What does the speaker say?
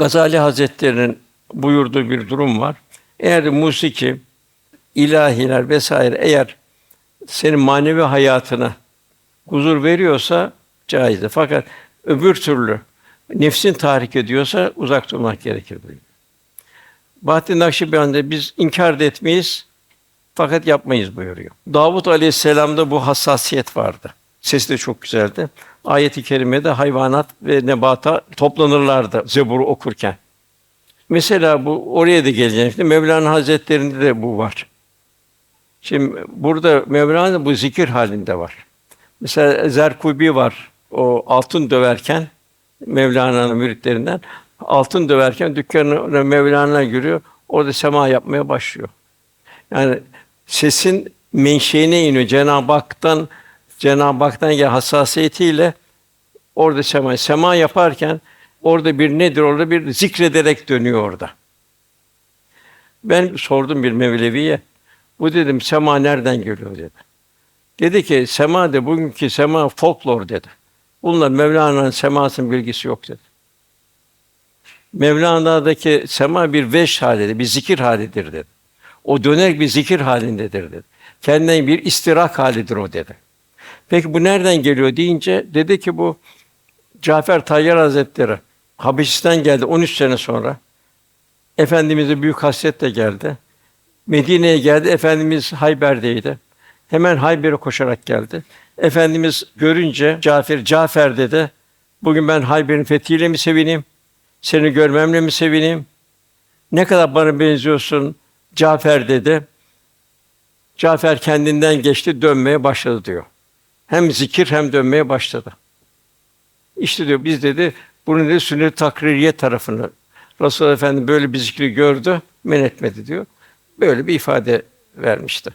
Gazali Hazretleri'nin buyurduğu bir durum var. Eğer musiki, ilahiler vesaire eğer senin manevi hayatına huzur veriyorsa caizdir. Fakat öbür türlü nefsin tahrik ediyorsa uzak durmak gerekir buyuruyor. Bahattin Nakşibendi biz inkar da etmeyiz fakat yapmayız buyuruyor. Davut Aleyhisselam'da bu hassasiyet vardı. Sesi de çok güzeldi. Ayet-i kerimede hayvanat ve nebata toplanırlardı Zebur'u okurken. Mesela bu oraya da geleceğim. Şimdi Mevlana Hazretleri'nde de bu var. Şimdi burada Mevlana bu zikir halinde var. Mesela Zerkubi var. O altın döverken Mevlana'nın müritlerinden altın döverken dükkanına Mevlana giriyor. Orada sema yapmaya başlıyor. Yani sesin menşeine iniyor. Cenab-ı Hak'tan Cenab-ı Hak'tan gelen hassasiyetiyle orada sema sema yaparken orada bir nedir? Orada bir zikrederek dönüyor orada. Ben sordum bir Mevlevi'ye. Bu dedim sema nereden geliyor dedi. Dedi ki sema de bugünkü sema folklor dedi. Bunlar Mevlana'nın semasının bilgisi yok dedi. Mevlana'daki sema bir veş halidir, bir zikir halidir dedi. O döner bir zikir halindedir dedi. Kendinden bir istirak halidir o dedi. Peki bu nereden geliyor deyince dedi ki bu Cafer Tayyar Hazretleri Habeşistan geldi 13 sene sonra. Efendimiz'e büyük hasretle geldi. Medine'ye geldi. Efendimiz Hayber'deydi. Hemen Hayber'e koşarak geldi. Efendimiz görünce Cafer, Cafer dedi. Bugün ben Hayber'in fethiyle mi sevineyim? Seni görmemle mi sevineyim? Ne kadar bana benziyorsun Cafer dedi. Cafer kendinden geçti, dönmeye başladı diyor. Hem zikir hem dönmeye başladı. İşte diyor biz dedi bunu dedi sünnet takririye tarafını Resulullah Efendimiz böyle bir zikri gördü, men etmedi diyor. Böyle bir ifade vermişti.